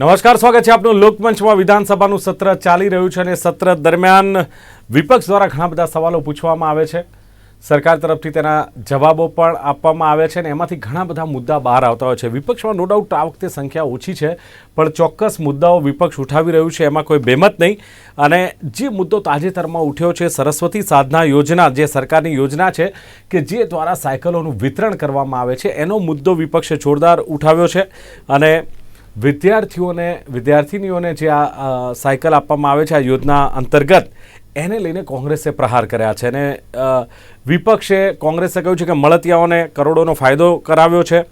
નમસ્કાર, સ્વાગત છે આપનું લોકમંચમાં. વિધાનસભાનું સત્ર ચાલી રહ્યું છે અને સત્ર દરમિયાન વિપક્ષ દ્વારા ઘણા બધા સવાલો પૂછવામાં આવે છે. સરકાર તરફથી તેના જવાબો પણ આપવામાં આવે છે અને એમાંથી ઘણા બધા મુદ્દા બહાર આવતા હોય છે. વિપક્ષમાં નો ડાઉટ આ વખતે સંખ્યા ઓછી છે, પણ ચોક્કસ મુદ્દાઓ વિપક્ષ ઉઠાવી રહ્યું છે, એમાં કોઈ બેમત નહીં. અને જે મુદ્દો તાજેતરમાં ઉઠ્યો છે, સરસ્વતી સાધના યોજના, જે સરકારની યોજના છે, કે જે દ્વારા સાયકલોનું વિતરણ કરવામાં આવે છે, એનો મુદ્દો વિપક્ષે જોરદાર ઉઠાવ્યો છે. અને વિદ્યાર્થીઓને, વિદ્યાર્થિનીઓને જે આ સાયકલ આપવામાં આવે છે, આ યોજના અંતર્ગત, એને લઈને કોંગ્રેસે પ્રહાર કર્યા છે. અને વિપક્ષે કોંગ્રેસે કહ્યું છે કે મળતિયાઓને કરોડોનો ફાયદો કરાવ્યો છે.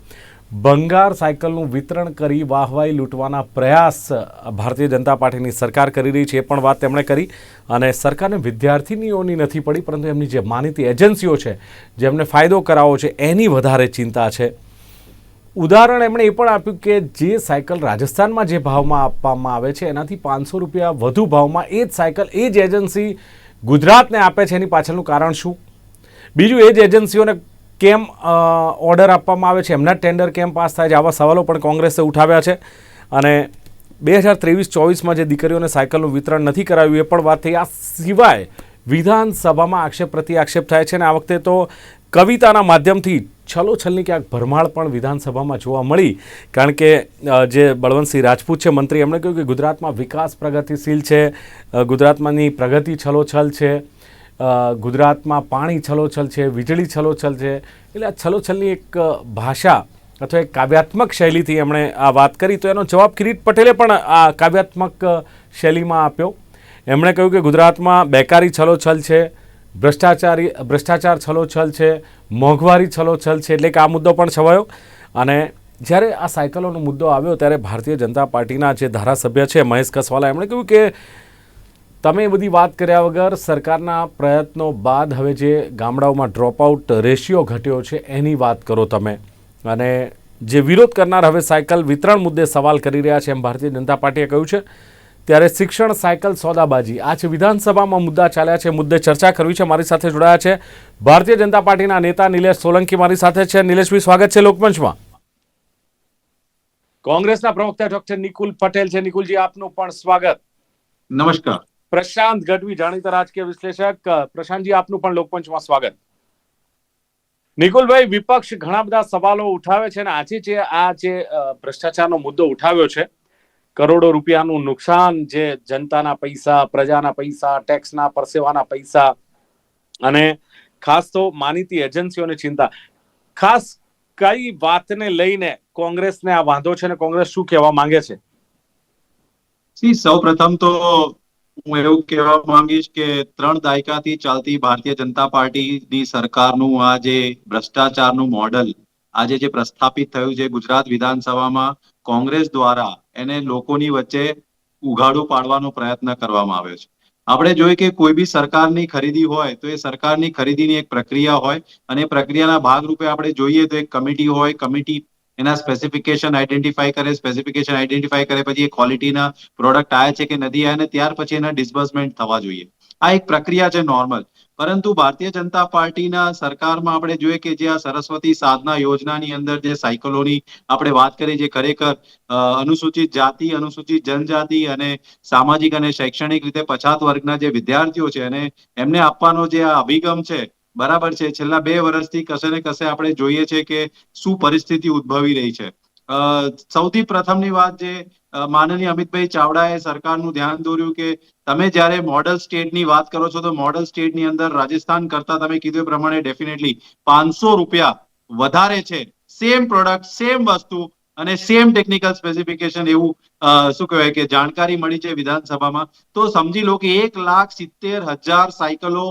બંગાર સાયકલનું વિતરણ કરી વાહવાઈ લૂંટવાના પ્રયાસ ભારતીય જનતા પાર્ટીની સરકાર કરી રહી છે, એ પણ વાત તેમણે કરી. અને સરકારને વિદ્યાર્થીનીઓની નથી પડી, પરંતુ એમની જે માનીતી એજન્સીઓ છે, જેમને ફાયદો કરાવો છે, એની વધારે ચિંતા છે. ઉદાહરણ એમણે એ પણ આપ્યું કે જે સાયકલ રાજસ્થાનમાં જે ભાવમાં આપવામાં આવે છે, એનાથી પાંચસો રૂપિયા વધુ ભાવમાં એ જ સાયકલ એ જ એજન્સી ગુજરાતને આપે છે, એની પાછળનું કારણ શું? બીજું, એ જ એજન્સીઓને કેમ ઓર્ડર આપવામાં આવે છે? એમના ટેન્ડર કેમ પાસ થાય છે? આવા સવાલો પણ કોંગ્રેસે ઉઠાવ્યા છે. અને બે હજાર ત્રેવીસ, ચોવીસમાં જે દીકરીઓને સાયકલનું વિતરણ નથી કરાવ્યું, એ પણ વાત થઈ. આ સિવાય વિધાનસભામાં આક્ષેપ પ્રતિ આક્ષેપ થાય છે. અને આ વખતે તો કવિતાના માધ્યમથી છલોછલની ક્યાંક ભરમાળ પણ વિધાનસભામાં જોવા મળી. કારણ કે જે બળવંતસિંહ રાજપૂત છે, મંત્રી, એમણે કહ્યું કે ગુજરાતમાં વિકાસ પ્રગતિશીલ છે ગુજરાતમાંની પ્રગતિ છલોછલ છે ગુજરાતમાં પાણી છલોછલ છે, વીજળી છલોછલ છે, એટલે આ છલોછલની એક ભાષા અથવા એક કાવ્યાત્મક શૈલીથી એમણે આ વાત કરી, તો એનો જવાબ કિરીટ પટેલે પણ આ કાવ્યાત્મક શૈલીમાં આપ્યો. એમણે કહ્યું કે ગુજરાતમાં બેકારી છલોછલ છે ભ્રષ્ટાચારી, ભ્રષ્ટાચાર છલોછલ છે, મોંઘવારી છલોછલ છે, એટલે કે આ મુદ્દો પણ છવાયો. અને જ્યારે આ સાયકલોનો મુદ્દો આવ્યો ત્યારે ભારતીય જનતા પાર્ટીના જે ધારાસભ્ય છે, મહેશ કસવાલા, એમણે કહ્યું કે તમે બધી વાત કર્યા વગર સરકારના પ્રયત્નો બાદ હવે જે ગામડાઓમાં ડ્રોપઆઉટ રેશિયો ઘટ્યો છે, એની વાત કરો તમે. અને જે વિરોધ કરનાર હવે સાયકલ વિતરણ મુદ્દે સવાલ કરી રહ્યા છે એમ ભારતીય જનતા પાર્ટીએ કહ્યું છે. ત્યારે શિક્ષણ સાયકલ સોદાબાજી. આ છે વિધાનસભામાં મુદ્દા ચાલ્યા છે મુદ્દે ચર્ચા કરવી છે મારી સાથે જોડાયા છે ભારતીય જનતા પાર્ટીના નેતા નિલેશ સોલંકી મારી સાથે છે. નિલેશભાઈ સ્વાગત છે લોકમંચમાં. કોંગ્રેસના પ્રવક્તા ડોક્ટર નિકુલ પટેલ છે. નિકુલજી આપનું પણ સ્વાગત. નમસ્કાર. પ્રશાંત ગઢવી જાણીતા રાજકીય વિશ્લેષક. પ્રશાંતજી આપનું પણ લોકમંચમાં સ્વાગત. નિકુલભાઈ વિપક્ષ ઘણા બધા સવાલો ઉઠાવે છે અને આજે જે આ જે ભ્રષ્ટાચારનો મુદ્દો ઉઠાવ્યો છે કરોડો રૂપિયાનું નુકસાન જે જનતાના પૈસા, પ્રજાના પૈસા ટેક્સના પરસેવાના પૈસા અને ખાસ તો માનીતી એજન્સીઓની ચિંતા. ખાસ કઈ વાતને લઈને કોંગ્રેસને આ વાંધો છે અને કોંગ્રેસ શું કહેવા માંગે છે? સી પ્રથમ તો હું એવું કહેવા માંગીશ કે ત્રણ દાયકાથી ચાલતી ભારતીય જનતા પાર્ટીની સરકારનું આ જે ભ્રષ્ટાચારનું મોડલ, આજે જે પ્રસ્થાપિત થયું છે ગુજરાત વિધાનસભામાં, કોંગ્રેસ દ્વારા એને લોકોની વચ્ચે ઉઘાડું પાડવાનો પ્રયત્ન કરવામાં આવ્યો છે. આપણે જોઈએ કે કોઈ બી સરકારની ખરીદી હોય તો એ સરકારની ખરીદીની એક પ્રક્રિયા હોય અને પ્રક્રિયાના ભાગરૂપે આપણે જોઈએ તો એક કમિટી હોય, કમિટી એના સ્પેસિફિકેશન આઈડેન્ટિફાઈ કરે સ્પેસિફિકેશન આઈડેન્ટિફાઈ કરે, પછી એ ક્વોલિટીના પ્રોડક્ટ આવ્યા છે કે નથી આવ્યા અને ત્યાર પછી એના ડિસ્બર્સમેન્ટ થવા જોઈએ. આ એક પ્રક્રિયા છે નોર્મલ પરંતુ ભારતીય જનતા પાર્ટીના સરકારમાં આપણે જોઈએ કે જે આ સરસ્વતી સાધના યોજનાની અંદર જે સાયકલોની આપણે વાત કરી, જે ખરેખર અનુસૂચિત જાતિ, અનુસૂચિત જનજાતિ અને સામાજિક અને શૈક્ષણિક રીતે પછાત વર્ગના જે વિદ્યાર્થીઓ છે અને એમને આપવાનો જે આ અભિગમ છે, બરાબર છે. છેલ્લા બે વર્ષથી કશે ને કશે આપણે જોઈએ છે કે શું પરિસ્થિતિ ઉદ્ભવી રહી છે. સૌથી પ્રથમની વાત જે માનનીય અમિતભાઈ ચાવડાએ સરકારનું ધ્યાન દોર્યું કે તમે જ્યારે મોડલ સ્ટેટની વાત કરો છો તો મોડલ સ્ટેટની અંદર રાજસ્થાન કરતા તમે કીધું પ્રમાણે ડેફિનેટલી પાંચસો રૂપિયા વધારે છે. સેમ પ્રોડક્ટ, સેમ વસ્તુ અને સેમ ટેકનિકલ સ્પેસિફિકેશન એવું શું કહેવાય કે જાણકારી મળી છે વિધાનસભામાં. તો સમજી લો કે એક લાખ સિત્તેર હજાર સાયકલો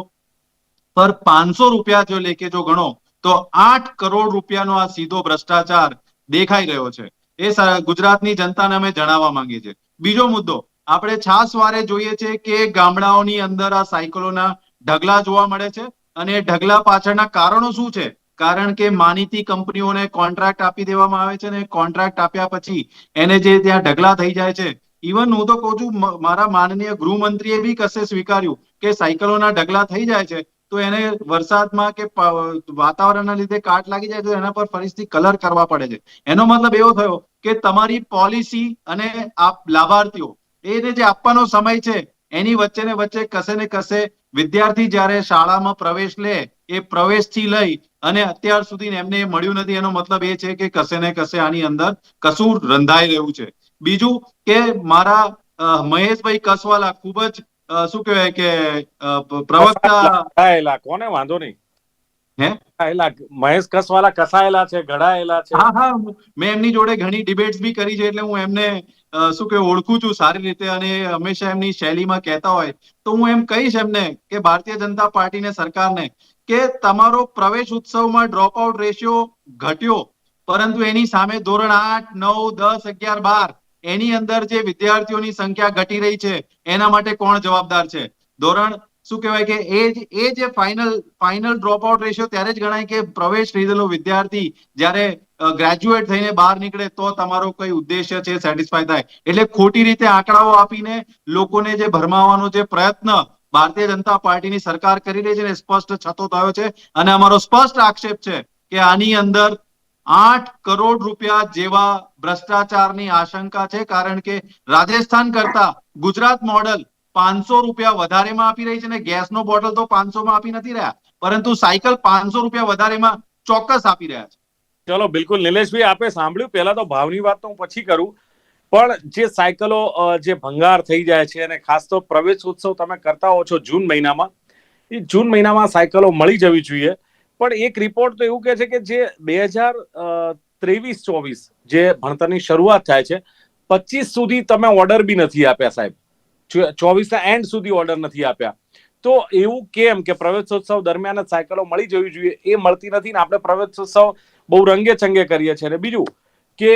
પર પાંચસો રૂપિયા જો લેકે જો ગણો તો આઠ કરોડ રૂપિયાનો આ સીધો ભ્રષ્ટાચાર દેખાઈ રહ્યો છે. એ ગુજરાતની જનતાને અમે જણાવવા માંગીએ છીએ. બીજો મુદ્દો, આપણે છાસવારે જોઈએ છે કે ગામડાઓની અંદર આ સાયકલોના ઢગલા જોવા મળે છે અને ઢગલા પાછળના કારણો શું છે? કારણ કે માનીતી કંપનીઓને કોન્ટ્રાક્ટ આપી દેવામાં આવે છે અને કોન્ટ્રાક્ટ આપ્યા પછી એને જે ત્યાં ઢગલા થઈ જાય છે, ઇવન હું તો કહું છું મારા માનનીય ગૃહમંત્રીએ બી કશે સ્વીકાર્યું કે સાયકલોના ઢગલા થઈ જાય છે તો એને વરસાદમાં કે વાતાવરણના લીધે કાટ લાગી જાય તો એના પર ફરીથી કલર કરવા પડે છે. એનો મતલબ એવો થયો કે તમારી પોલિસી અને આપ લાભાર્થીઓ, એને જે આપવાનો સમય છે, એની વચ્ચે ને વચ્ચે કસે ને કસે વિદ્યાર્થી જ્યારે શાળામાં પ્રવેશ લે, એ પ્રવેશથી લઈ અને અત્યાર સુધી એમને મળ્યું નથી, એનો મતલબ એ છે કે કશે ને કશે આની અંદર કશું રંધાઈ રહ્યું છે. બીજું કે મારા મહેશભાઈ કસવાલા ખૂબ જ શું કહેવાય કે પ્રવક્તા કોને વાંધો નહીં. મહેશ કસવાલા કસાયેલા છે ઘડાયેલા છે. હા હા મેં એમની જોડે ઘણી ડિબેટ્સ બી કરી છે એટલે હું એમને શું કે ઓળખું છું સારી રીતે અને હંમેશા એમની શૈલીમાં કહેતા હોય. તો હું એમ કહીશ એમને કે ભારતીય જનતા પાર્ટીને સરકારને કે તમારો પ્રવેશ ઉત્સવમાં ડ્રોપ આઉટ રેશિયો ઘટ્યો પરંતુ એની સામે ધોરણ આઠ નવ દસ અગિયાર બાર એની અંદર જે વિદ્યાર્થીઓની સંખ્યા ઘટી રહી છે, એના માટે કોણ જવાબદાર છે? ધોરણ શું કહેવાય કે એ જ, એ જે final final drop out ratio ત્યારે જ ગણાય કે પ્રવેશ લીધેલો વિદ્યાર્થી જ્યારે ગ્રેજ્યુએટ થઈને બહાર નીકળે તો તમારો કઈ ઉદ્દેશ્ય છે સેટિસ્ફાય થાય. એટલે ખોટી રીતે આંકડાઓ આપીને લોકોને જે ભરમાવાનો જે પ્રયત્ન ભારતીય જનતા પાર્ટીની સરકાર કરી રહી છે ને સ્પષ્ટ છતો થયો છે. અને અમારો સ્પષ્ટ આક્ષેપ છે કે આની અંદર આઠ કરોડ રૂપિયા જેવા ભ્રષ્ટાચારની આશંકા છે કારણ કે રાજસ્થાન કરતા ગુજરાત મોડલ પાંચસો રૂપિયા વધારેમાં આપી રહી છે અને ગેસનો બોટલ તો પાંચસો માં આપી નથી રહ્યા. પરંતુ સાયકલ પાંચસો રૂપિયા વધારેમાં ચોક્કસ આપી રહ્યા છે. ચલો, બિલકુલ નિલેશભાઈ, આપે સાંભળ્યું. પહેલા તો ભાવની વાત તો હું પછી કરું. પણ જે સાયકલો જે ભંગાર થઈ જાય છે અને ખાસ તો પ્રવેશ ઉત્સવ તમે કરતા હો છો જૂન મહિનામાં, એ જૂન મહિનામાં સાયકલો મળી જવી જોઈએ. પણ એક રિપોર્ટ તો એવું કહે છે કે જે બે હજાર ત્રેવીસ ચોવીસ જે ભણતરની શરૂઆત થાય છે પચીસ સુધી તમે ઓર્ડર બી નથી આપ્યા સાહેબ. ચોવીસના એન્ડ સુધી ઓર્ડર નથી આપ્યા. તો એવું કેમ કે પ્રવેશોત્સવ દરમિયાન જ સાયકલો મળી જવી જોઈએ? એ મળતી નથી ને આપણે પ્રવેશોત્સવ બહુ રંગે ચંગે કરીએ છીએ. અને બીજું કે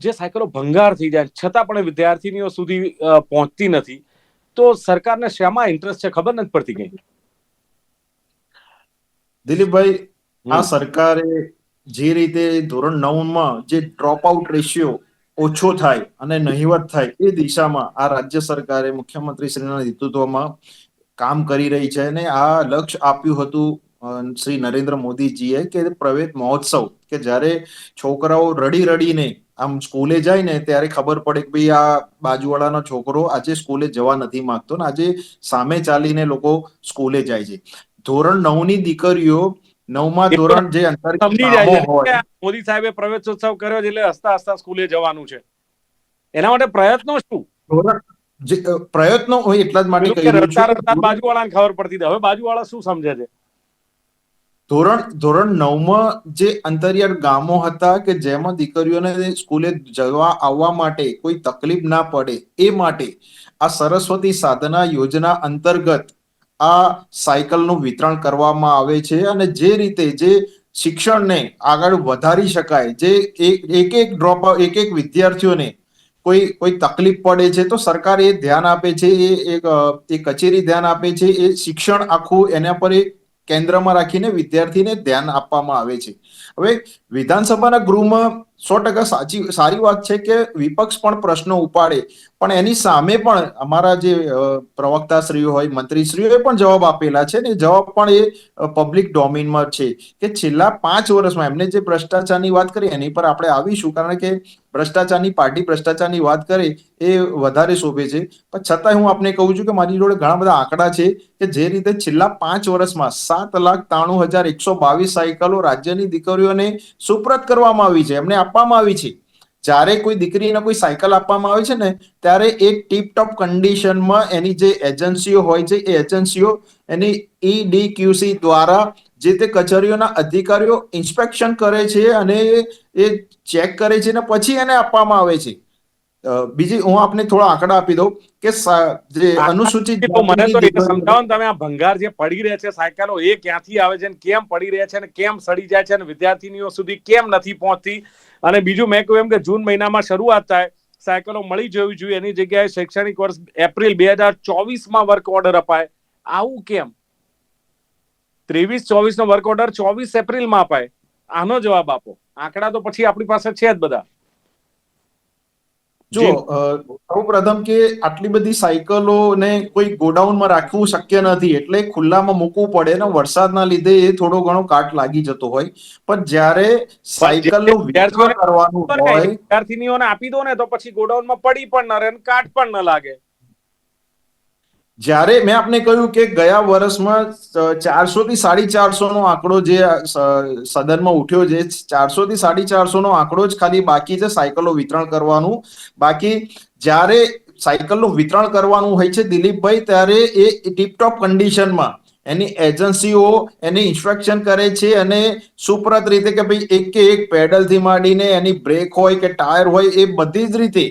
જે સાયકલો ભંગાર થઈ જાય છતાં પણ વિદ્યાર્થીનીઓ સુધી પહોંચતી નથી તો સરકારને શેમાં ઇન્ટરેસ્ટ છે? ખબર નથી પડતી કઈ. દિલીપભાઈ આ સરકારે જે રીતે ધોરણ નવમાં જે ડ્રોપ આઉટ રેશિયો ઓછો થાય અને નહિવત થાય એ દિશામાં આ રાજ્ય સરકારે મુખ્યમંત્રી શ્રીના નેતૃત્વમાં કામ કરી રહી છે અને આ લક્ષ્ય આપ્યું હતું શ્રી નરેન્દ્ર મોદીજીએ કે પ્રવેશ મહોત્સવ કે જ્યારે છોકરાઓ રડી રડીને આમ સ્કૂલે જાય ને ત્યારે ખબર પડે કે ભાઈ આ બાજુવાળાનો છોકરો આજે સ્કૂલે જવા નથી માંગતો ને આજે સામે ચાલીને લોકો સ્કૂલે જાય છે. ધોરણ નવની દીકરીઓ નવમા ધોરણ જે અંતર મોદી સાહેબે પ્રવેશોત્સવ કર્યો એટલે હસતા હસતા સ્કૂલે જવાનું છે. એના માટે પ્રયત્નો શું? પ્રયત્નો હોય એટલા જ માટે બાજુવાળાને ખબર પડતી હવે બાજુવાળા શું સમજે છે? ધોરણ ધોરણ નવમાં જે અંતરિયાળ ગામો હતા કે જેમાં દીકરીઓને સ્કૂલે જવા આવવા માટે કોઈ તકલીફ ના પડે એ માટે આ સરસ્વતી સાધના યોજના અંતર્ગત આ સાયકલનું વિતરણ કરવામાં આવે છે અને જે રીતે જે શિક્ષણને આગળ વધારી શકાય, જે એક એક ડ્રોપ એક એક વિદ્યાર્થીઓને કોઈ કોઈ તકલીફ પડે છે, તો સરકાર એ ધ્યાન આપે છે, એ, એક, એ કચેરી ધ્યાન આપે છે, એ શિક્ષણ આખું એના પર એ કેન્દ્રમાં રાખીને વિદ્યાર્થીને ધ્યાન આપવામાં આવે છે. હવે વિધાનસભાના ગૃહમાં સો ટકા સાચી, સારી વાત છે કે વિપક્ષ પણ પ્રશ્નો ઉપાડે. પણ એની સામે પણ અમારા જે પ્રવક્તા પ્રવક્તાશ્રીઓ હોય, મંત્રીશ્રીઓએ પણ જવાબ આપેલા છે ને જવાબ પણ એ પબ્લિક ડોમેનમાં છે કે છેલ્લા પાંચ વર્ષમાં એમને જે ભ્રષ્ટાચારની વાત કરી એની પર આપણે આવીશું. કારણ કે ભ્રષ્ટાચારની, પાર્ટી ભ્રષ્ટાચારની વાત કરે એ વધારે શોભે છે. પણ છતાંય હું આપને કહું છું કે મારી જોડે ઘણા બધા આંકડા છે કે જે રીતે છેલ્લા પાંચ વર્ષમાં સાત લાખ ત્રાણું હજાર એકસો બાવીસ સાયકલો રાજ્યની દીકરીઓને સુપ્રત કરવામાં આવી છે, એમને આપવામાં આવી છે. જ્યારે કોઈ દીકરીને કોઈ સાયકલ આપવામાં આવે છે ને, ત્યારે એક ટીપટોપ કન્ડિશનમાં એની જે એજન્સીઓ હોય છે, એ એજન્સીઓ એની ઈડીક્યુસી દ્વારા જે તે કચેરીઓના અધિકારીઓ ઇન્સ્પેક્શન કરે છે અને એ ચેક કરે છે ને, પછી એને આપવામાં આવે છે. બીજી હું આપને થોડા આંકડા આપી દઉં કે જે અનુસૂચિત મને તો સમજાવો તમે આ ભંગાર જે પડી રહ્યા છે સાયકલો એ ક્યાંથી આવે છે ને કેમ પડી રહ્યા છે ને કેમ સડી જાય છે ને વિદ્યાર્થીનીઓ સુધી કેમ નથી પહોંચતી? અને બીજું મેં કહ્યું એમ કે જૂન મહિનામાં શરૂઆત થાય સાયકલો મળી જવી જોઈએ. એની જગ્યાએ શૈક્ષણિક વર્ષ એપ્રિલ બે હજાર ચોવીસમાં વર્ક ઓર્ડર અપાય. આવું કેમ? ત્રેવીસ ચોવીસ નો વર્ક ઓર્ડર ચોવીસ એપ્રિલમાં અપાય. આનો જવાબ આપો. આંકડા તો પછી આપણી પાસે છે જ બધા. જો સૌ પ્રથમ કે આટલી બધી સાયકલો ને કોઈ ગોડાઉનમાં રાખવું શક્ય નથી એટલે ખુલ્લામાં મૂકવું પડે ને વરસાદના લીધે એ થોડો ઘણો કાટ લાગી જતો હોય. પણ જ્યારે સાયકલનું વિતરણ કરવાનું હોય વિદ્યાર્થીનીઓને આપી દો ને તો પછી ગોડાઉનમાં પડી પણ ન રહે અને કાટ પણ ન લાગે. જ્યારે મેં આપને કહ્યું કે ગયા વર્ષમાં ચારસો થી સાડી ચારસો નો આંકડો જે સદનમાં ઉઠ્યો છે ચારસો થી સાડી ચારસો નો આંકડો જ ખાલી બાકી છે સાયકલો વિતરણ કરવાનું. બાકી જ્યારે સાયકલનું વિતરણ કરવાનું હોય છે દિલીપભાઈ, ત્યારે એ ટીપટોપ કન્ડિશનમાં એની એજન્સીઓ એને ઇન્સ્ટ્રક્શન કરે છે અને સુપ્રત રીતે કે ભાઈ એક કે એક પેડલથી માંડીને એની બ્રેક હોય કે ટાયર હોય એ બધી જ રીતે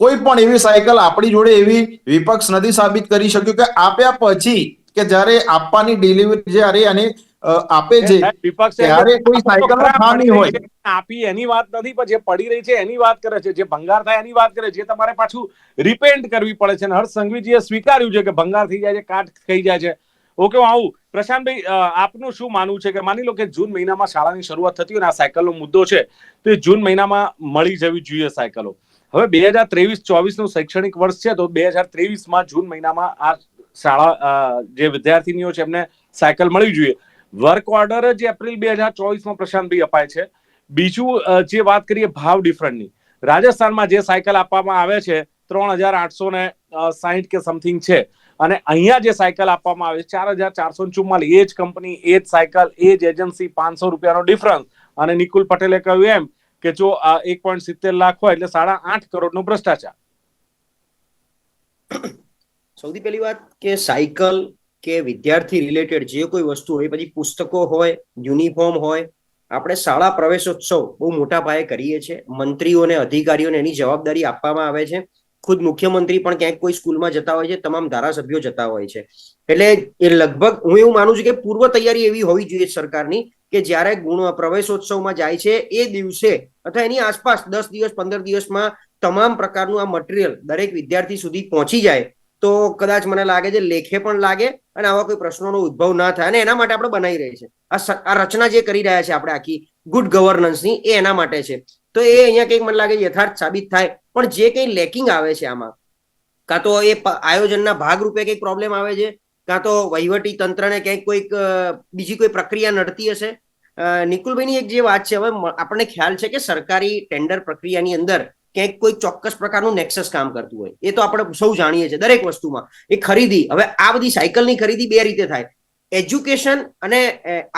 કોઈ પણ એવી સાયકલ આપણી જોડે એવી વિપક્ષ નથી સાબિત કરી શક્યું કે આપ્યા પછી કે જ્યારે આપવાની ડિલિવરી જ્યારે અને આપે છે ત્યારે કોઈ સાયકલમાં ખામી હોય. આપી એની વાત નથી પણ જે પડી રહી છે એની વાત કરે છે જે ભંગાર થાય એની વાત કરે છે જે તમારે પાછું રિપેન્ટ કરવી પડે છે. અને હર્ષ સંઘવીજીએ સ્વીકાર્યું છે કે ભંગાર થઈ જાય છે કાટ થઈ જાય છે. ઓકે હું આવું. પ્રશાંતભાઈ આપનું શું માનવું છે કે માની લો કે જૂન મહિનામાં શાળાની શરૂઆત થતી હોય અને આ સાયકલનો મુદ્દો છે તો એ જૂન મહિનામાં મળી જવી જોઈએ સાયકલો. હવે બે હજાર ત્રેવીસ ચોવીસનું શૈક્ષણિક વર્ષ છે, તો બે હજાર ત્રેવીસમાં જૂન મહિનામાં આ શાળા જે વિદ્યાર્થીનીઓ છે, એમને સાયકલ મળવી જોઈએ. વર્ક ઓર્ડર જ એપ્રિલ બે હજાર ચોવીસમાં પ્રશાંતભાઈ અપાય છે. બીજું જે વાત કરીએ ભાવ ડિફરન્ટની. રાજસ્થાનમાં જે સાયકલ આપવામાં આવે છે, ત્રણ હજાર આઠસો ને સાહીઠ કે સમથિંગ છે. અને અહીંયા જે સાયકલ આપવામાં આવે છે, ચાર હજાર ચારસો ચુમ્માલી એ જ કંપની, એ જ સાયકલ, એ જ એજન્સી, પાંચસો રૂપિયાનો ડિફરન્સ. અને નિકુલ પટેલે કહ્યું એમ કે જો આ એક પોઈન્ટ સિત્તેર લાખ હોય એટલે સાડા આઠ કરોડનો ભ્રષ્ટાચાર. સૌથી પહેલી વાત કે સાયકલ કે વિદ્યાર્થી રિલેટેડ જે કોઈ વસ્તુ હોય, પછી પુસ્તકો હોય, યુનિફોર્મ હોય, આપણે શાળા પ્રવેશોત્સવ બહુ મોટા પાયે કરીએ છીએ. મંત્રીઓને, અધિકારીઓને એની જવાબદારી આપવામાં આવે છે. ખુદ મુખ્યમંત્રી પણ ક્યાંક કોઈ સ્કૂલમાં જતા હોય છે, તમામ ધારાસભ્યો જતા હોય છે. એટલે એ લગભગ હું એવું માનું છું કે પૂર્વ તૈયારી એવી હોવી જોઈએ સરકારની કે જ્યારે ગુણ પ્રવેશોત્સવમાં જાય છે એ દિવસે અથવા એની આસપાસ દસ દિવસ, પંદર દિવસમાં તમામ પ્રકારનું આ મટીરિયલ દરેક વિદ્યાર્થી સુધી પહોંચી જાય, તો કદાચ મને લાગે છે લેખે પણ લાગે અને આવા કોઈ પ્રશ્નોનો ઉદ્ભવ ના થાય અને એના માટે આપણે બનાવી રહી છે. આ રચના જે કરી રહ્યા છે આપણે આખી ગુડ ગવર્નન્સની એ એના માટે છે. તો એ અહીંયા કંઈક મને લાગે યથાર્થ સાબિત થાય, પણ જે કંઈ લેકિંગ આવે છે આમાં, કાં તો એ આયોજનના ભાગરૂપે કંઈક પ્રોબ્લેમ આવે છે? કાં તો વહીવટી તંત્રને ક્યાંક કોઈક બીજી કોઈ પ્રક્રિયા નડતી હશે? નિકુલભાઈની એક જે વાત છે, હવે આપણને ખ્યાલ છે કે સરકારી ટેન્ડર પ્રક્રિયાની અંદર ક્યાંક કોઈ ચોક્કસ પ્રકારનું નેક્સસ કામ કરતું હોય. એ તો આપણે સૌ જાણીએ છીએ દરેક વસ્તુમાં. એ ખરીદી, હવે આ બધી સાયકલની ખરીદી બે રીતે થાય. એજ્યુકેશન અને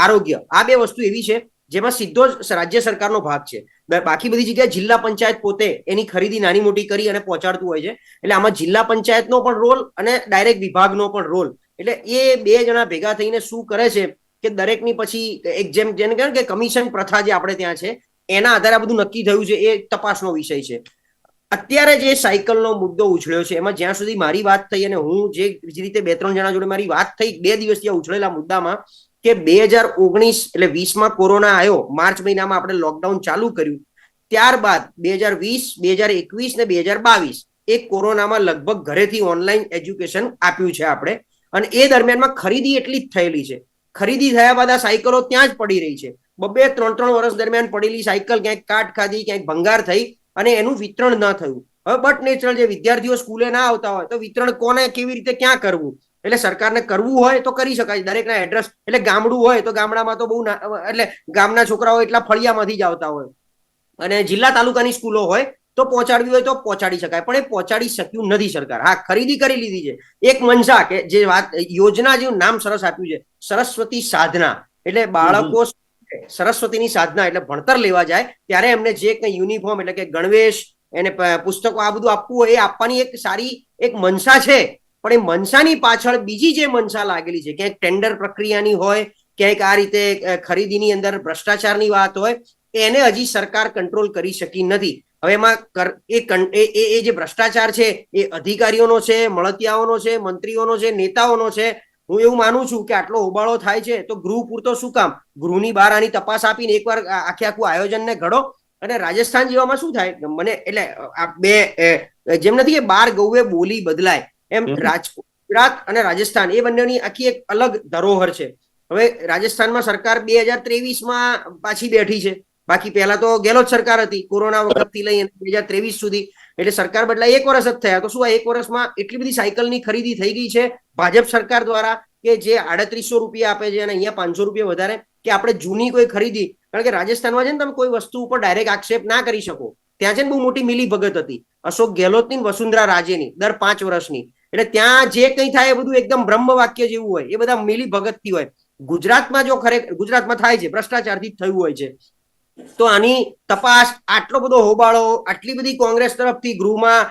આરોગ્ય. આ બે વસ્તુ એવી છે જેમાં સીધો જ રાજ્ય સરકારનો ભાગ છે. બાકી બધી જગ્યાએ જિલ્લા પંચાયત પોતે એની ખરીદી નાની મોટી કરી અને પહોંચાડતું હોય છે. એટલે આમાં જિલ્લા પંચાયતનો પણ રોલ અને ડાયરેક્ટ વિભાગનો પણ રોલ. એટલે એ બે જણા ભેગા થઈને શું કરે છે કે દરેકની પછી એક જેમ જેને કહે કે કમિશન પ્રથા જે આપણે ત્યાં છે, એના આધારે આ બધું નક્કી થયું છે, એ તપાસનો વિષય છે. અત્યારે જે સાયકલનો મુદ્દો ઉછળ્યો છે, એમાં જ્યાં સુધી મારી વાત થઈ અને હું જે રીતે બે ત્રણ જણા જોડે મારી વાત થઈ, બે દિવસથી આ ઉછળેલા મુદ્દામાં કે બે હજાર ઓગણીસ એટલે વીસમાં કોરોના આવ્યો, માર્ચ મહિનામાં આપણે લોકડાઉન ચાલુ કર્યું, ત્યારબાદ બે હજાર વીસ, બે હજાર એકવીસ ને બે હજાર બાવીસ એ કોરોનામાં લગભગ ઘરેથી ઓનલાઈન એજ્યુકેશન આપ્યું છે આપણે. અને એ દરમિયાનમાં ખરીદી એટલી જ થયેલી છે. ખરીદી થયા બાદ આ સાયકલો ત્યાં જ પડી રહી છે. બબે ત્રણ ત્રણ વર્ષ દરમિયાન પડેલી સાયકલ ક્યાંક કાટ ખાધી, ક્યાંક ભંગાર થઈ અને એનું વિતરણ ન થયું. હવે બટ નેચરલ જે વિદ્યાર્થીઓ સ્કૂલે ના આવતા હોય તો વિતરણ કોને કેવી રીતે ક્યાં કરવું? એટલે સરકારને કરવું હોય તો કરી શકાય. દરેકના એડ્રેસ એટલે ગામડું હોય તો ગામડામાં તો બહુ એટલે ગામના છોકરાઓ એટલા ફળિયામાંથી જ આવતા હોય. અને જિલ્લા તાલુકાની સ્કૂલો હોય તો પહોંચાડવી હોય તો પહોંચાડી શકાય પણ એ પહોંચાડી શક્યું નથી સરકાર. હા ખરીદી કરી લીધી છે. એક મનસા કે જે વાત યોજના જેવું નામ સરસ આપ્યું છે સરસ્વતી સાધના. એટલે બાળકો સરસ્વતીની સાધના એટલે ભણતર લેવા જાય ત્યારે એમને જે કંઈ યુનિફોર્મ એટલે કે ગણવેશ એને પુસ્તકો આ બધું આપવું હોય એ આપવાની એક સારી એક મનસા છે. પણ એ મનસાની પાછળ બીજી જે મનસા લાગેલી છે ક્યાંક ટેન્ડર પ્રક્રિયાની હોય ક્યાંક આ રીતે ખરીદીની અંદર ભ્રષ્ટાચારની વાત હોય એને હજી સરકાર કંટ્રોલ કરી શકી નથી. હવે એમાં એ જે ભ્રષ્ટાચાર છે એ અધિકારીઓનો છે મળતિયાઓનો છે મંત્રીઓનો છે નેતાઓનો છે હું એવું માનું છું કે આટલો હોબાળો થાય છે તો ગૃહ પૂરતો શું કામ? ગૃહની બહાર આની તપાસ આપીને એકવાર આખે આખું આયોજનને ઘડો અને રાજસ્થાન જેવામાં શું થાય? મને એટલે આ બે જેમ નથી કે બાર ગૌએ બોલી બદલાય એમ ગુજરાત અને રાજસ્થાન એ બંનેની આખી એક અલગ ધરોહર છે. હવે રાજસ્થાનમાં સરકાર બે હજાર ત્રેવીસમાં પાછી બેઠી છે. બાકી પહેલા તો ગેહલોત સરકાર હતી, કોરોના વખતથી લઈ બે હજાર ત્રેવીસ સુધી. એટલે સરકાર બદલાય એક વર્ષ જ થયા. તો શું એક વર્ષમાં એટલી બધી સાયકલની ખરીદી થઈ ગઈ છે ભાજપ સરકાર દ્વારા કે જે આડત્રીસો રૂપિયા આપે છે અને અહીંયા પાંચસો રૂપિયા વધારે કે આપણે જૂની કોઈ ખરીદી? કારણ કે રાજસ્થાનમાં છે ને તમે કોઈ વસ્તુ ઉપર ડાયરેક્ટ આક્ષેપ ના કરી શકો. ત્યાં છે ને બહુ મોટી મિલી ભગત હતી, અશોક ગેહલોતની વસુંધરા રાજેની દર પાંચ વર્ષની એટલે ત્યાં જે કંઈ થાય એ બધું એકદમ બ્રહ્મ વાક્ય જેવું હોય. એ બધા મિલી ભગતથી હોય. ગુજરાતમાં જો ખરેખર ગુજરાતમાં થાય છે, ભ્રષ્ટાચારથી થયું હોય છે. તો આની તપાસ આટલો બધો હોબાળો આટલી બધી કોંગ્રેસ તરફથી ગૃહમાં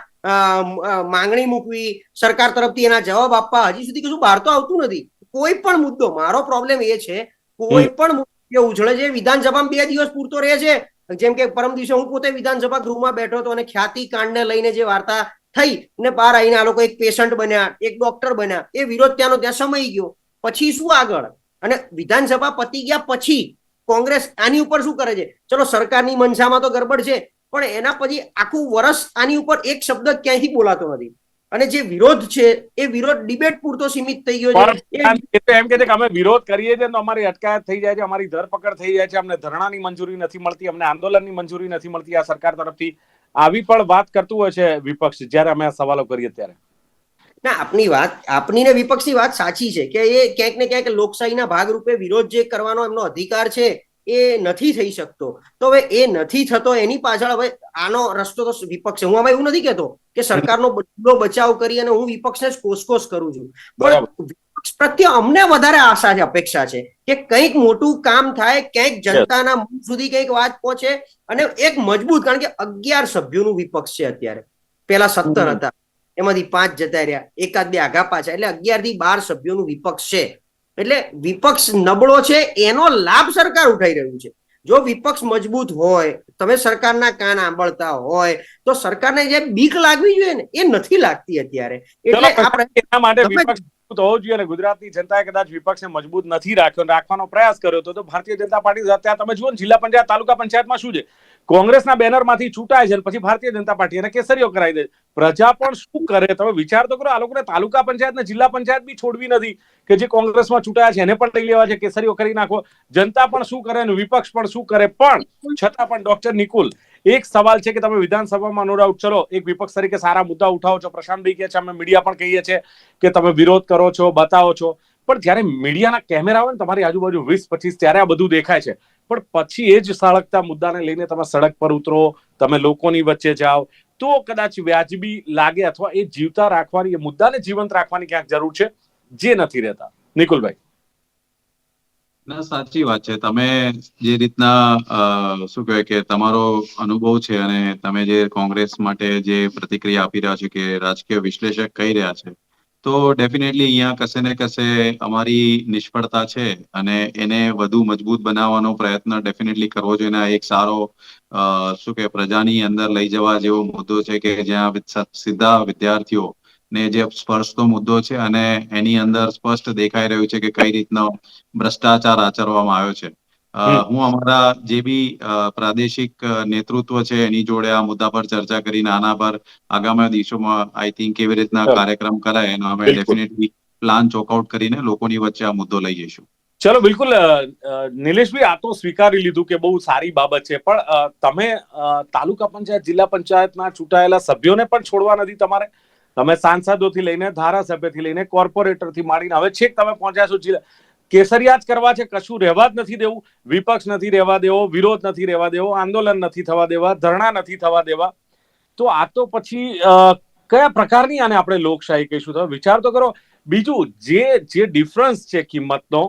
માંગણી મૂકવી સરકાર તરફથી એના જવાબ આપવા હજી સુધી કશું બહાર તો આવતું નથી. કોઈ પણ મુદ્દો મારો પ્રોબ્લેમ એ છે કોઈ પણ મુદ્દો જે ઉછળે છે વિધાનસભામાં બે દિવસ પૂરતો રહે છે. જેમ કે પરમ દિવસે હું પોતે વિધાનસભા ગૃહમાં બેઠો હતો અને ખ્યાતિ કાંડને લઈને જે વાર્તા થઈ ને બહાર આવીને આ લોકો એક પેશન્ટ બન્યા એક ડોક્ટર બન્યા એ વિરોધ ત્યાંનો ત્યાં સમય ગયો. પછી શું આગળ? અને વિધાનસભા પતી ગયા પછી કોંગ્રેસ આની ઉપર શું કરે છે? ચલો સરકારની મનસામાં તો ગરબડ છે પણ એના પછી આખું વર્ષ આની ઉપર એક શબ્દ ક્યાંયથી બોલાતો નથી? અને જે વિરોધ છે એ વિરોધ ડિબેટ પૂરતો સીમિત થઈ ગયો છે. એમ કે અમે વિરોધ કરીએ છીએ તો અમારી અટકાયત થઈ જાય છે અમારી ધરપકડ થઈ જાય છે અમને ધરણાની મંજૂરી નથી મળતી અમને આંદોલનની મંજૂરી નથી મળતી આ સરકાર તરફથી આવી પણ વાત કરતું હોય છે વિપક્ષ જ્યારે અમે આ સવાલો કરીએ ત્યારે. ના આપની વાત આપની ને વિપક્ષની વાત સાચી છે કે એ ક્યાંક ને ક્યાંક લોકશાહીના ભાગરૂપે વિરોધ જે કરવાનો એમનો અધિકાર છે એ નથી થઈ શકતો. તો હવે એ નથી થતો એની પાછળ હવે આનો રસ્તો તો વિપક્ષ. છે હું આમાં એવું નથી કહેતો કે સરકારનો બધો બચાવ કરી અને હું વિપક્ષને જ કોસકોસ કરું છું. પણ વિપક્ષ પ્રત્યે અમને વધારે આશા છે અપેક્ષા છે કે કંઈક મોટું કામ થાય ક્યાંક જનતાના મન સુધી કંઈક વાત પહોંચે અને એક મજબૂત કારણ કે અગિયાર સભ્યોનું વિપક્ષ છે અત્યારે. પેલા સત્તર હતા. એમાંથી પાંચ જતા રહ્યા. એકાદ બે આઘા પાછા. એટલે અગિયારથી બાર સભ્યોનું વિપક્ષ છે. એટલે વિપક્ષ નબળો છે એનો લાભ સરકાર ઉઠાઈ રહ્યું છે. જો વિપક્ષ મજબૂત હોય તમે સરકારના કાન આંબળતા હોય તો સરકારને જે બીક લાગવી જોઈએ ને એ નથી લાગતી અત્યારે. એટલે એના માટે વિપક્ષ મજબૂત હોવો જોઈએ અને ગુજરાતની જનતાએ કદાચ વિપક્ષને મજબૂત નથી રાખ્યો. રાખવાનો પ્રયાસ કર્યો તો તો ભારતીય જનતા પાર્ટી અત્યારે તમે જુઓ ને જિલ્લા પંચાયત તાલુકા પંચાયતમાં શું છે? કોંગ્રેસના બેનરમાંથી છૂટાય છે પછી ભારતીય જનતા પાર્ટી એને કેસરીઓ કરાવી દે પ્રજા પણ શું કરે? તમે વિચાર તો કરો, આ લોકોને તાલુકા પંચાયત ને જિલ્લા પંચાયત બી છોડવી નથી કે જે કોંગ્રેસમાં છૂટાયા છે એને પણ લઈ લેવા છે, કેસરીઓ કરી નાખો. જનતા પણ શું કરે અને વિપક્ષ પણ શું કરે? પણ છતાં પણ ડોક્ટર નિકુલ, એક સવાલ છે કે તમે વિધાનસભામાં નો ડાઉટ ચલો એક વિપક્ષ તરીકે સારા મુદ્દા ઉઠાવો છો. પ્રશાંતભાઈ કહે છે, અમે મીડિયા પણ કહીએ છીએ કે તમે વિરોધ કરો છો, બતાવો છો. પણ જ્યારે મીડિયાના કેમેરા હોય ને તમારી આજુબાજુ વીસ પચીસ, ત્યારે આ બધું દેખાય છે. પણ પછી એ જ સળગતા મુદ્દાને લઈને તમે સડક પર ઉતરો, તમે લોકોની વચ્ચે જાઓ, તો કદાચ વ્યાજબી લાગે અથવા એ જીવતા રાખવાની, એ મુદ્દાને જીવંત રાખવાની ક્યાંક જરૂર છે જે નથી રહેતા. નિકુલભાઈ. ના, સાચી વાત છે. તમે જે રીતના શું કહેવાય કે તમારો અનુભવ છે અને તમે જે કોંગ્રેસ માટે જે પ્રતિક્રિયા આપી રહ્યા છો કે રાજકીય વિશ્લેષક કહી રહ્યા છે તો ડેફિનેટલી અહીંયા કશે ને કશે અમારી નિષ્ફળતા છે અને એને વધુ મજબૂત બનાવવાનો પ્રયત્ન ડેફિનેટલી કરવો જોઈએ અને એક સારો શું કે, પ્રજાની અંદર લઈ જવા જેવો મુદ્દો છે કે જ્યાં સીધા વિદ્યાર્થીઓ ને જે સ્પર્શતો મુદ્દો છે અને એની અંદર સ્પષ્ટ દેખાઈ રહ્યું છે કે કઈ રીતનો ભ્રષ્ટાચાર આચરવામાં આવ્યો છે. હું અમારા જે બી પ્રાદેશિક નેતૃત્વ છે એની જોડે આ મુદ્દા પર ચર્ચા કરીને આના પર આગામી દિવસોમાં આઈ થિંક કેવી રીતના કાર્યક્રમ કરાય એનો અમે ડેફિનેટલી પ્લાન ચોકઆઉટ કરીને લોકોની વચ્ચે આ મુદ્દો લઈ જઈશું. ચલો બિલકુલ નિલેશભાઈ આ તો સ્વીકારી લીધું કે બહુ સારી બાબત છે પણ તમે તાલુકા પંચાયત જિલ્લા પંચાયતના ચૂંટાયેલા સભ્યોને પણ છોડવા નથી તમારે. તમે સાંસદોથી લઈને ધારાસભ્યથી લઈને કોર્પોરેટરથી માંડીને હવે છેક તમે પહોંચ્યા છો જિલ્લા કેસરિયા જ કરવા છે, કશું રહેવા જ નથી દેવું. વિપક્ષ નથી રહેવા દેવો, વિરોધ નથી રહેવા દેવો, આંદોલન નથી થવા દેવા, ધરણા નથી થવા દેવા. તો આ તો પછી કયા પ્રકારની આને આપણે લોકશાહી કહીશું? તમે વિચાર તો કરો. બીજું, જે જે ડિફરન્સ છે કિંમતનો,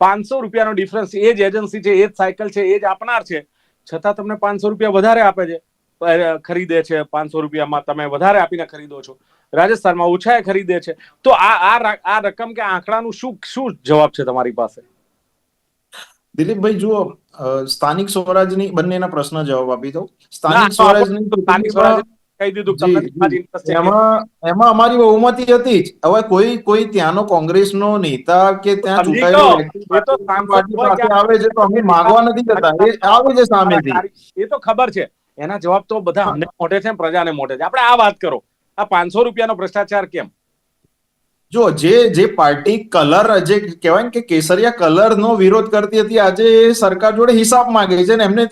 પાંચસો રૂપિયાનો ડિફરન્સ એ જ એજન્સી છે, એ જ સાયકલ છે, એ જ આપનાર છે. છતાં તમને પાંચસો રૂપિયા વધારે આપે છે. ખરીદે છે, પાંચસો રૂપિયામાં તમે વધારે આપીને ખરીદો છો. રાજસ્થાનમાં ઓછા ખરીદે છે. તો આ આ આ રકમ કે આંકડાનું શું શું જવાબ છે તમારી પાસે? દિલીપભાઈ જુઓ સ્થાનિક સ્વરાજની બંનેના પ્રશ્ન જવાબ આપી દઉં. સ્થાનિક સ્વરાજની સ્થાનિક સ્વરાજ કહી દીધું એમાં એમાં અમારી બહુમતી હતી જ. હવે કોઈ કોઈ ત્યાંનો કોંગ્રેસનો નેતા કે ત્યાં ચૂંટાયેલો આવે છે તો અમે માગવા નથી જતા. એ આવે છે સામેથી. એ તો ખબર છે. એના જવાબ તો બધા અમને મોટે છે ને પ્રજાને મોટે છે. આપણે આ વાત કરો. આ પાંચસો રૂપિયાનો ભ્રષ્ટાચાર કેમ? જો જે જે પાર્ટી કલર જે કહેવાય કે કેસરિયા કલર નો વિરોધ કરતી હતી આજે સરકાર જોડે હિસાબ માંગે છે ને એમને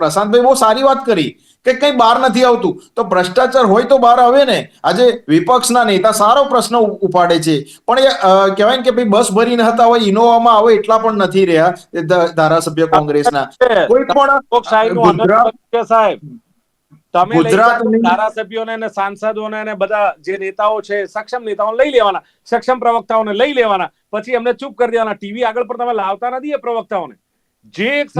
પ્રશાંતભાઈ બહુ સારી વાત કરી કે કઈ બહાર નથી આવતું. તો ભ્રષ્ટાચાર હોય તો બહાર આવે ને. આજે વિપક્ષના નેતા સારો પ્રશ્ન ઉપાડે છે. પણ એ કહેવાય કે ભાઈ બસ ભરીને હતા હોય ઇનોવામાં આવે એટલા પણ નથી રહ્યા ધારાસભ્ય કોંગ્રેસના. કોઈ પણ સાહેબ તમે ધારાસભ્યોને અને સાંસદોને અને બધા જે નેતાઓ છે સક્ષમ નેતાઓને લઈ લેવાના. સક્ષમ પ્રવક્તાઓને લઈ લેવાના. પછી એમને ચૂપ કરી દેવાના. ટીવી આગળ પર તમે લાવતા નથી એ પ્રવક્તાઓને. જે એક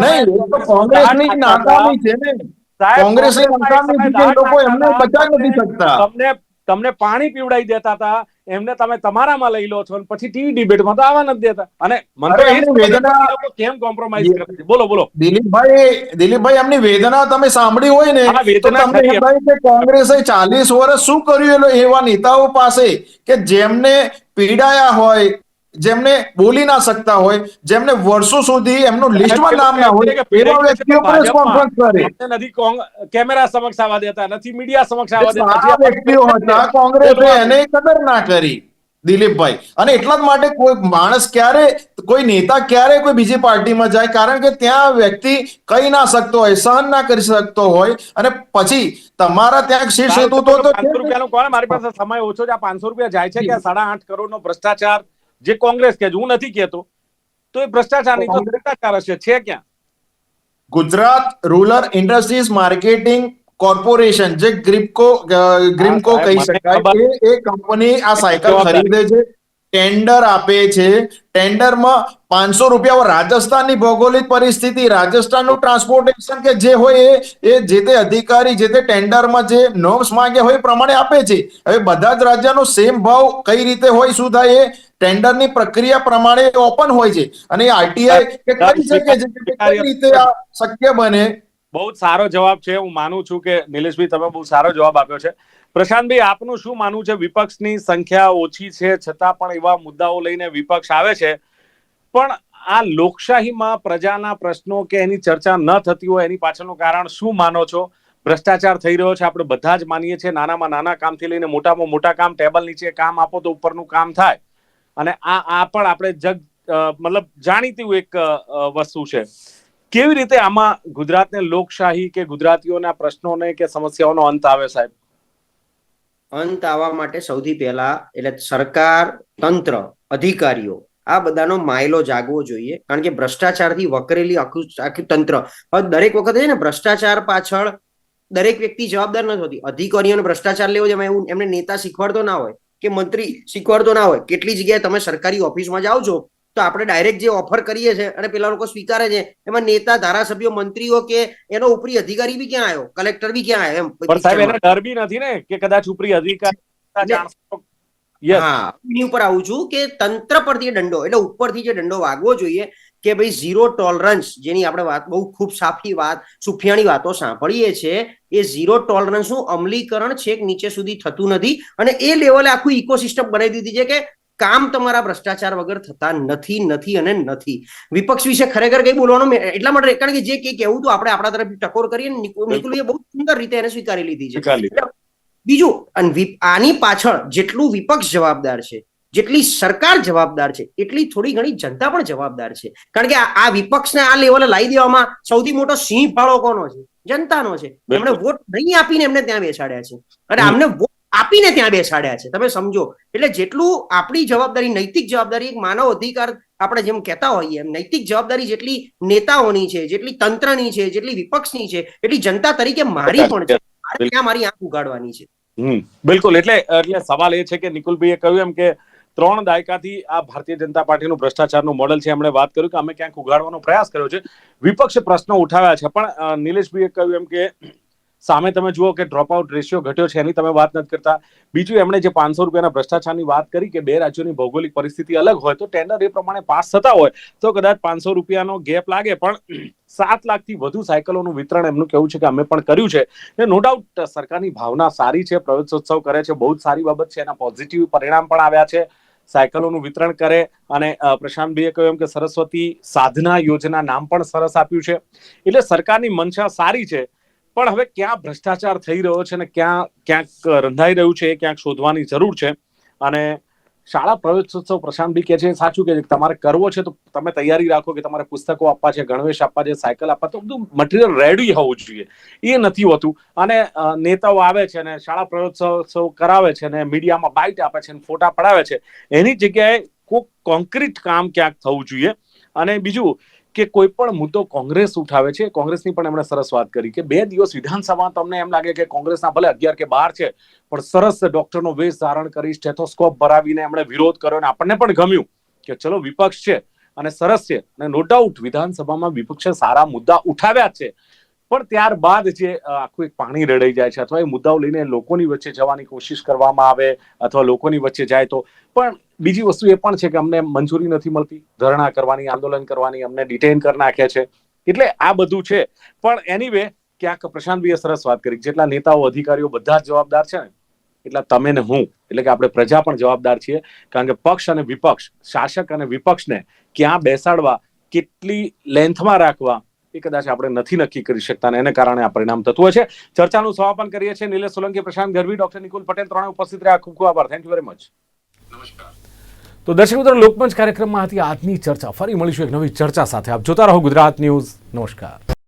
તમને તમને પાણી પીવડાવી દેતા હતા. એમને તમે તમારામાં લઈ લો છો અને પછી ટીવી ડિબેટમાં તો આવવા નથી દેતા. અને મને તો અરે એમની વેદના- કે એ લોકો કેમ કોમ્પ્રોમાઇઝ કરે બોલો બોલો. દિલીપભાઈ દિલીપભાઈ એમની વેદના તમે સાંભળી હોય ને તો તમને કોંગ્રેસે ચાલીસ વર્ષ શું કર્યું એવા નેતાઓ પાસે કે જેમને પીડાયા હોય જેમને બોલી ના શકતા હોય જેમને વર્ષો સુધી એમનું લિસ્ટમાં નામ ના હોય એવા વ્યક્તિઓ પ્રેસ કોન્ફરન્સ કરે. નથી કેમેરા સમક્ષ આવવા દેતા નથી મીડિયા સમક્ષ આવવા દેતા વ્યક્તિઓ હતા કોંગ્રેસે એને કદર ના કરી દિલીપભાઈ. અને એટલા જ માટે કોઈ માણસ ક્યારે કોઈ નેતા ક્યારે કોઈ બીજી પાર્ટીમાં જાય કારણ કે ત્યાં વ્યક્તિ કહી ના શકતો હોય સહન ના કરી શકતો હોય અને પછી તમારા ત્યાં હેતુ તો તો પાંચસો રૂપિયાનું કોણ? મારી પાસે સમય ઓછો છે આ પાંચસો રૂપિયા જાય છે કે સાડા આઠ કરોડ નો ભ્રષ્ટાચાર જે કોંગ્રેસ કે છે, હું નથી કહેતો. તો એ ભ્રષ્ટાચારની તો ભ્રષ્ટાચાર હશે. છે ક્યાં? Gujarat rural industries marketing corporation જે ગ્રીપકો ગ્રીમકો કહી શકાય એ કંપની આ સાયકલ ખરીદે છે ટેન્ડર આપે છે. ટેન્ડરમાં પાંચસો રૂપિયા રાજસ્થાનની ભૌગોલિક પરિસ્થિતિ રાજસ્થાનનું ટ્રાન્સપોર્ટેશન કે જે હોય એ એ જે તે અધિકારી જે તે ટેન્ડરમાં જે નોર્મ્સ માંગે હોય એ પ્રમાણે આપે છે. હવે બધા જ રાજ્યનો સેમ ભાવ કઈ રીતે હોય શું થાય એ ટેન્ડરની પ્રક્રિયા પ્રમાણે ઓપન હોય છે. અને આરટીઆઈ કે કરી શકે છે કે કઈ રીતે આ શક્ય બને. બહુ સારો જવાબ છે. હું માનું છું કે નિલેશભાઈ તમે બહુ સારો જવાબ આપ્યો છે. પ્રશાંતભાઈ આપનું શું માનવું છે? વિપક્ષની સંખ્યા ઓછી છે છતાં પણ એવા મુદ્દાઓ લઈને વિપક્ષ આવે છે. પણ આ લોકશાહીમાં પ્રજાના પ્રશ્નો કે એની ચર્ચા ન થતી હોય એની પાછળનું કારણ શું માનો છો? ભ્રષ્ટાચાર થઈ રહ્યો છે. આપણે બધા જ માનીએ છીએ નાનામાં નાના કામથી લઈને મોટામાં મોટા કામ ટેબલ નીચે કામ આપો તો ઉપરનું કામ થાય. અને આ આ પણ આપણે જગ મતલબ જાણીતું એક વસ્તુ છે. કેવી રીતે આમાં ગુજરાતને લોકશાહી કે ગુજરાતીઓના પ્રશ્નોને કે સમસ્યાઓનો અંત આવે સાહેબ? અંત આવવા માટે સૌથી પહેલા એટલે સરકાર, તંત્ર, અધિકારીઓ આ બધાનો માયલો જાગવો જોઈએ. કારણ કે ભ્રષ્ટાચારથી વકરેલી આખું તંત્ર. દરેક વખતે છે ને ભ્રષ્ટાચાર પાછળ દરેક વ્યક્તિ જવાબદાર નથી હોતી. અધિકારીઓને ભ્રષ્ટાચાર લેવો જેમાં એવું એમને નેતા શીખવાડતો ના હોય. કે મંત્રી શીખવાડતો ના હોય કેટલી જગ્યાએ તમે સરકારી ઓફિસમાં જાઓ છો તો આપણે ડાયરેક્ટ જે ઓફર કરીએ છીએ અને પેલા લોકો સ્વીકારે છે એમાં નેતા ધારાસભ્યો મંત્રીઓ કે એનો ઉપરી અધિકારી બી ક્યાં આવ્યો? કલેક્ટર બી ક્યાં આવ્યો? એમ પણ સાહેબ એને ડર બી નથી ને કે કદાચ ઉપરી અધિકારી હા એની ઉપર આવું છું કે તંત્ર પરથી દંડો એટલે ઉપરથી જે દંડો વાગવો જોઈએ કે ભાઈ ઝીરો ટોલરન્સ જેની આપણે વાત બહુ ખૂબ સાફી વાત સુફિયાણી વાતો સાંભળીએ છે એ ઝીરો ટોલરન્સનું અમલીકરણ છેક નીચે સુધી થતું નથી અને એ લેવલે આખું ઇકોસિસ્ટમ બનાવી દીધી છે કે કામ તમારા ભ્રષ્ટાચાર વગર થતા નથી નથી અને નથી. વિપક્ષ વિશે ખરેખર કઈ બોલવાનું એટલા માટે કારણ કે જે કઈ કહેવું હતું આપણે આપણા તરફથી ટકોર કરીએ ને બહુ સુંદર રીતે એને સ્વીકારી લીધી છે. બીજું અને આની પાછળ જેટલું વિપક્ષ જવાબદાર છે જેટલી સરકાર જવાબદાર છે એટલી થોડી ઘણી જનતા પણ જવાબદાર છે. કારણ કે આ આ વિપક્ષને આ લેવલે લાવી દેવામાં સૌથી મોટો સિંહ ફાળો કોનો છે? જનતાનો છે. એમણે વોટ નહીં આપીને એમને ત્યાં બેસાડ્યા છે. અને આમને વોટ આપીને ત્યાં બેસાડ્યા છે. તમે સમજો. એટલે જેટલું આપણી જવાબદારી નૈતિક જવાબદારી એક માનવ અધિકાર આપણે જેમ કહેતા હોઈએ એમ નૈતિક જવાબદારી જેટલી નેતાઓની છે જેટલી તંત્રની છે જેટલી વિપક્ષની છે એટલી જનતા તરીકે મારી પણ છે. ત્યાં મારી આંખ ઉગાડવાની છે. બિલકુલ. એટલે એટલે સવાલ એ છે કે નિકુલભાઈએ કહ્યું એમ કે ત્રણ દાયકાથી આ ભારતીય જનતા પાર્ટીનું ભ્રષ્ટાચારનું મોડલ છે. એમણે વાત કર્યું કે અમે ક્યાંક ઉગાડવાનો પ્રયાસ કર્યો છે. વિપક્ષે પ્રશ્નો ઉઠાવ્યા છે. પણ નિલેશભાઈએ કહ્યું એમ કે સામે તમે જુઓ કે ડ્રોપ આઉટ રેશિયો ઘટ્યો છે. એની તમે વાત નથી કરતા. બીજું એમણે જે પાંચસો રૂપિયાના ભ્રષ્ટાચારની વાત કરી કે બે રાજ્યોની ભૌગોલિક પરિસ્થિતિ અલગ હોય તો ટેન્ડર એ પ્રમાણે પાસ થતા હોય તો કદાચ પાંચસો રૂપિયાનો ગેપ લાગે. પણ, સાત લાખથી વધુ સાયકલોનું વિતરણ એમનું કેવું છે કે અમે પણ કર્યું છે. ને નો ડાઉટ સરકારની ભાવના સારી છે. પ્રવેશોત્સવ કરે છે. બહુ જ સારી બાબત છે. એના પોઝિટિવ પરિણામ પણ આવ્યા છે. સાયકલોનું વિતરણ કરે અને પ્રશાંત પ્રશાંતભાઈએ કહ્યું એમ કે સરસ્વતી સાધના યોજના નામ પણ સરસ આપ્યું છે. એટલે સરકારની મંશા સારી છે, પણ હવે ક્યાં ભ્રષ્ટાચાર થઈ રહ્યો છે અને ક્યાં ક્યાંક રંધાઈ રહ્યું છે એ ક્યાંક શોધવાની જરૂર છે. અને શાળા પ્રવેશોત્સવ પ્રશાંત બી કે છે, સાચું કે તમારે કરવો છે તો તમે તૈયારી રાખો કે તમારે પુસ્તકો આપવા છે, ગણવેશ આપવા છે, સાયકલ આપવા તો બધું મટીરિયલ રેડી હોવું જોઈએ. એ નથી હોતું. અને નેતાઓ આવે છે અને શાળા પ્રવેશોત્સવ કરાવે છે અને મીડિયામાં બાઇટ આપે છે અને ફોટા પડાવે છે, એની જગ્યાએ કોક કોન્ક્રીટ કામ ક્યાંક થવું જોઈએ. અને બીજું કે કોઈ પણ મુદ્દો કોંગ્રેસ ઉઠાવે છે, કોંગ્રેસની પણ એમણે સરસ વાત કરી કે બે દિવસ વિધાનસભામાં તમને એમ લાગે કે કોંગ્રેસના ભલે અગિયાર કે બાર છે, પણ સરસ ડોક્ટરનો વેશ ધારણ કરી, સ્ટેથોસ્કોપ ભરાવીને એમણે વિરોધ કર્યો અને આપણને પણ ગમ્યું કે ચલો વિપક્ષ છે અને સરસ છે અને નો ડાઉટ વિધાનસભામાં વિપક્ષે સારા મુદ્દા ઉઠાવ્યા છે. પણ ત્યારબાદ જે આખું એક પાણી રડાઈ જાય છે અથવા એ મુદ્દાઓ લઈને લોકોની વચ્ચે જવાની કોશિશ કરવામાં આવે અથવા લોકોની વચ્ચે જાય તો. પણ બીજી વસ્તુ એ પણ છે કે અમને મંજૂરી નથી મળતી. ધરણા કરવાની, આંદોલન કરવાની, અમને ડિટેન કરી નાખે છે. એટલે આ બધું છે. પણ એની વે ક્યાંક પ્રશાંતભાઈએ સરસ વાત કરી જેટલા નેતાઓ, અધિકારીઓ બધા જ જવાબદાર છે ને, એટલા તમે ને હું, એટલે કે આપણે પ્રજા પણ જવાબદાર છીએ. કારણ કે પક્ષ અને વિપક્ષ, શાસક અને વિપક્ષને ક્યાં બેસાડવા, કેટલી લેન્થમાં રાખવા એ કદાચ આપણે નથી નક્કી કરી શકતા અને એને કારણે આ પરિણામ થતું હોય છે. ચર્ચાનું સમાપન કરીએ છીએ. નિલેશ સોલંકી પ્રશાંત ગરવી ડોક્ટર નિકુલ પટેલ ત્રણે ઉપસ્થિત રહ્યા. ખૂબ ખૂબ આભાર. થેન્ક યુ વેરી મચ તો દર્શક મિત્રો લોકમંચ કાર્યક્રમમાં હતી આજની ચર્ચા. ફરી મળીશું એક નવી ચર્ચા સાથે. આપ જોતા રહો ગુજરાત ન્યૂઝ. નમસ્કાર.